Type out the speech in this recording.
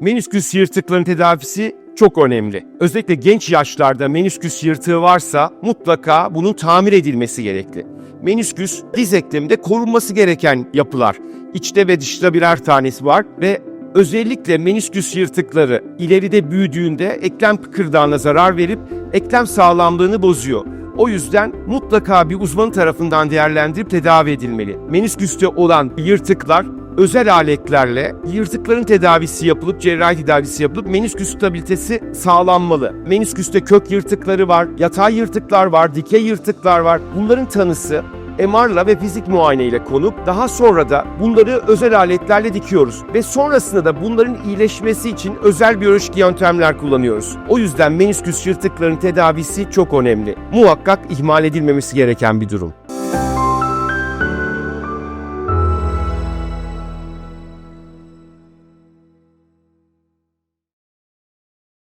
Menisküs yırtıkların tedavisi çok önemli. Özellikle genç yaşlarda menisküs yırtığı varsa mutlaka bunun tamir edilmesi gerekli. Menisküs diz ekleminde korunması gereken yapılar. İçte ve dışta birer tanesi var ve özellikle menisküs yırtıkları ileride büyüdüğünde eklem kıkırdağına zarar verip eklem sağlamlığını bozuyor. O yüzden mutlaka bir uzman tarafından değerlendirip tedavi edilmeli. Menisküste olan yırtıklar özel aletlerle yırtıkların tedavisi yapılıp cerrahi tedavisi yapılıp menisküs stabilitesi sağlanmalı. Menisküste kök yırtıkları var, yatay yırtıklar var, dikey yırtıklar var. Bunların tanısı MR'la ve fizik muayene ile konup daha sonra da bunları özel aletlerle dikiyoruz. Ve sonrasında da bunların iyileşmesi için özel biyolojik yöntemler kullanıyoruz. O yüzden menisküs yırtıkların tedavisi çok önemli. Muhakkak ihmal edilmemesi gereken bir durum.